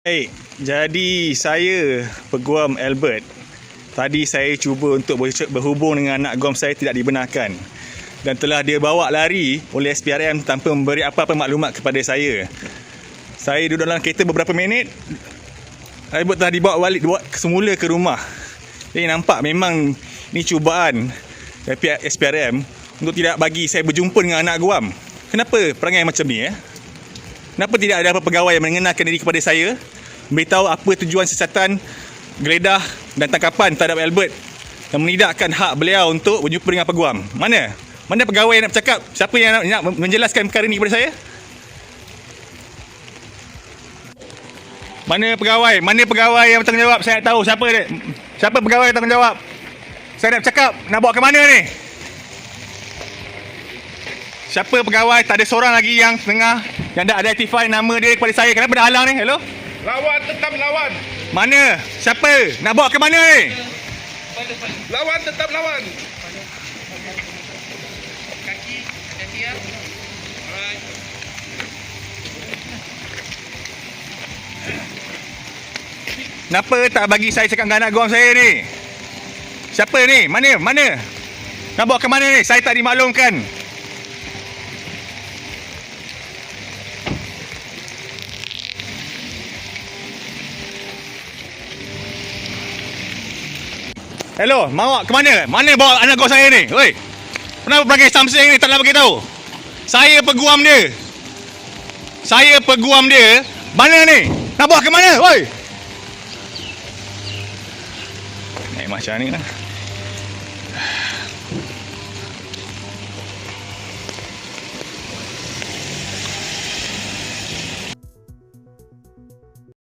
Baik, jadi saya Peguam Albert. Tadi saya cuba untuk ber- berhubung dengan anak guam saya tidak dibenarkan. Dan telah dia bawa lari oleh SPRM tanpa memberi apa-apa maklumat kepada saya. Saya duduk dalam kereta beberapa minit. Albert telah dibawa balik dibawa semula ke rumah. Jadi nampak memang ni cubaan dari pihak SPRM untuk tidak bagi saya berjumpa dengan anak guam. Kenapa perangai macam ni eh? Kenapa tidak ada apa pegawai yang mengenalkan diri kepada saya Beritahu apa tujuan siasatan Geledah dan tangkapan terhadap Albert Yang menidakkan hak beliau untuk berjumpa dengan peguam Mana? Mana pegawai yang nak bercakap? Siapa yang nak, nak menjelaskan perkara ini kepada saya? Mana pegawai? Mana pegawai yang bertanggungjawab? Saya nak tahu siapa dia Siapa pegawai yang bertanggungjawab? Saya nak bercakap Nak bawa ke mana ni? Siapa pegawai? Tak ada seorang lagi yang tengah yang dah identify nama dia kepada saya. Kenapa dah halang ni? Hello? Lawan tetap lawan. Mana? Siapa? Nak bawa ke mana ni? Lawan tetap lawan. Kenapa tak bagi saya cakap dengan anak guam saya ni? Siapa ni? Mana? Mana? Nak bawa ke mana ni? Saya tak dimaklumkan. Hello, mau ke mana? Mana bawa anak guam saya ni? Oi. Kenapa pakai something ni tak nak bagi tahu? Saya peguam dia. Saya peguam dia. Mana ni? Nak bawa ke mana? Oi. Naik macam ni lah.